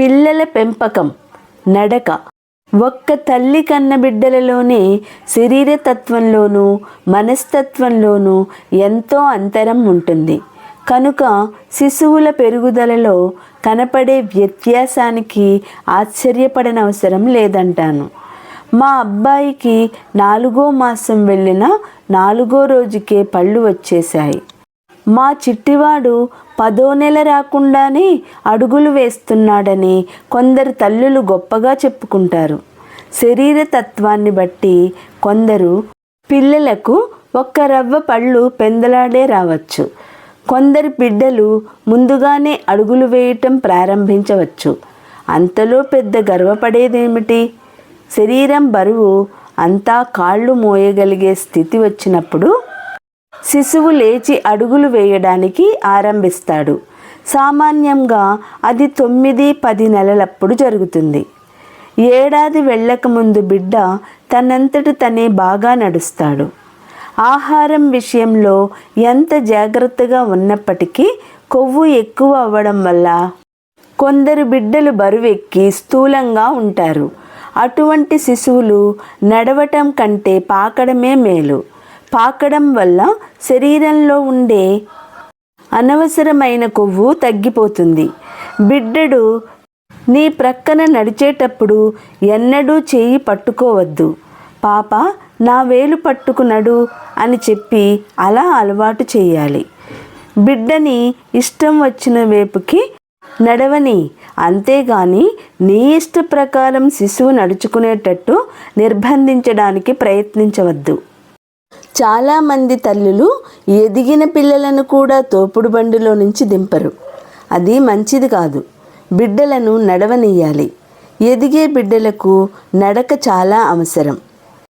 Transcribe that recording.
పిల్లల పెంపకం నడక. ఒక్క తల్లి కన్న బిడ్డలలోనే శరీరతత్వంలోనూ మనస్తత్వంలోనూ ఎంతో అంతరం ఉంటుంది. కనుక శిశువుల పెరుగుదలలో కనపడే వ్యత్యాసానికి ఆశ్చర్యపడనవసరం లేదంటాను. మా అబ్బాయికి నాలుగో మాసం వెళ్ళిన నాలుగో రోజుకే పళ్ళు వచ్చేశాయి. మా చిట్టివాడు పదో నెల రాకుండానే అడుగులు వేస్తున్నాడని కొందరు తల్లులు గొప్పగా చెప్పుకుంటారు. శరీర తత్వాన్ని బట్టి కొందరు పిల్లలకు ఒక్క రవ్వ పళ్ళు పెందలాడే రావచ్చు. కొందరు బిడ్డలు ముందుగానే అడుగులు వేయటం ప్రారంభించవచ్చు. అంతలో పెద్ద గర్వపడేదేమిటి? శరీరం బరువు అంతా కాళ్ళు మోయగలిగే స్థితి వచ్చినప్పుడు శిశువు లేచి అడుగులు వేయడానికి ఆరంభిస్తాడు. సామాన్యంగా అది తొమ్మిది పది నెలలప్పుడు జరుగుతుంది. ఏడాది వెళ్ళకముందు బిడ్డ తనంతట తనే బాగా నడుస్తాడు. ఆహారం విషయంలో ఎంత జాగ్రత్తగా ఉన్నప్పటికీ కొవ్వు ఎక్కువ అవ్వడం వల్ల కొందరు బిడ్డలు బరువెక్కి స్థూలంగా ఉంటారు. అటువంటి శిశువులు నడవటం కంటే పాకడమే మేలు. పాకడం వల్ల శరీరంలో ఉండే అనవసరమైన కొవ్వు తగ్గిపోతుంది. బిడ్డడు నీ ప్రక్కన నడిచేటప్పుడు ఎన్నడూ చేయి పట్టుకోవద్దు. పాప నా వేలు పట్టుకునడు అని చెప్పి అలా అలవాటు చేయాలి. బిడ్డని ఇష్టం వచ్చిన వైపుకి నడవని అంతేగాని నీ ఇష్ట ప్రకారం శిశువు నడుచుకునేటట్టు నిర్బంధించడానికి ప్రయత్నించవద్దు. చాలామంది తల్లులు ఎదిగిన పిల్లలను కూడా తోపుడు బండిలో నుంచి దింపరు. అది మంచిది కాదు. బిడ్డలను నడవనియ్యాలి ఎదిగే బిడ్డలకు నడక చాలా అవసరం.